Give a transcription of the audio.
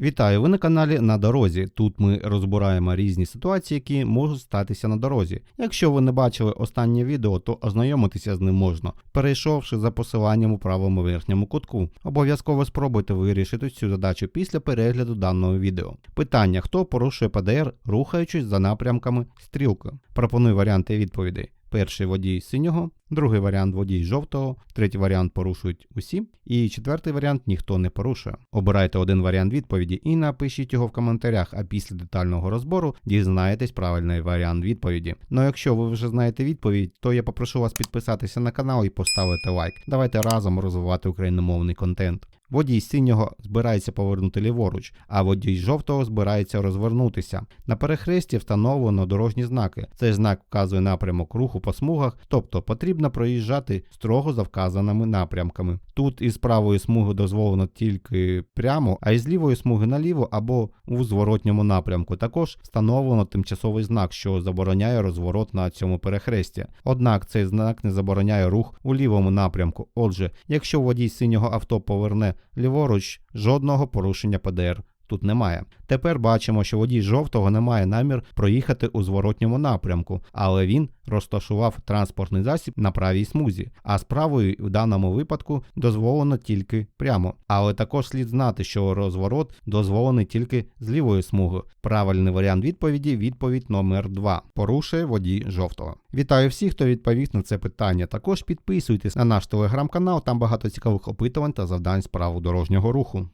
Вітаю! Ви на каналі на дорозі. Тут ми розбираємо різні ситуації, які можуть статися на дорозі. Якщо ви не бачили останнє відео, то ознайомитися з ним можна, перейшовши за посиланням у правому верхньому кутку. Обов'язково спробуйте вирішити цю задачу після перегляду даного відео. Питання: хто порушує ПДР, рухаючись за напрямками стрілки? Пропоную варіанти відповідей. Перший водій синього, другий варіант водій жовтого, третій варіант порушують усі, і четвертий варіант ніхто не порушує. Обирайте один варіант відповіді і напишіть його в коментарях, а після детального розбору дізнаєтесь правильний варіант відповіді. Ну якщо ви вже знаєте відповідь, то я попрошу вас підписатися на канал і поставити лайк. Давайте разом розвивати україномовний контент. Водій синього збирається повернути ліворуч, а водій жовтого збирається розвернутися. На перехресті встановлено дорожні знаки. Цей знак вказує напрямок руху по смугах, тобто потрібно проїжджати строго за вказаними напрямками. Тут із правої смуги дозволено тільки прямо, а із лівої смуги наліво або у зворотньому напрямку. Також встановлено тимчасовий знак, що забороняє розворот на цьому перехресті. Однак цей знак не забороняє рух у лівому напрямку. Отже, якщо водій синього авто поверне ліворуч, жодного порушення ПДР. Тут немає. Тепер бачимо, що водій жовтого не має намір проїхати у зворотньому напрямку, але він розташував транспортний засіб на правій смузі, а з правої в даному випадку дозволено тільки прямо. Але також слід знати, що розворот дозволений тільки з лівої смуги. Правильний варіант відповіді відповідь номер 2. Порушує водій жовтого. Вітаю всіх, хто відповів на це питання. Також підписуйтесь на наш телеграм-канал, там багато цікавих опитувань та завдань з правил дорожнього руху.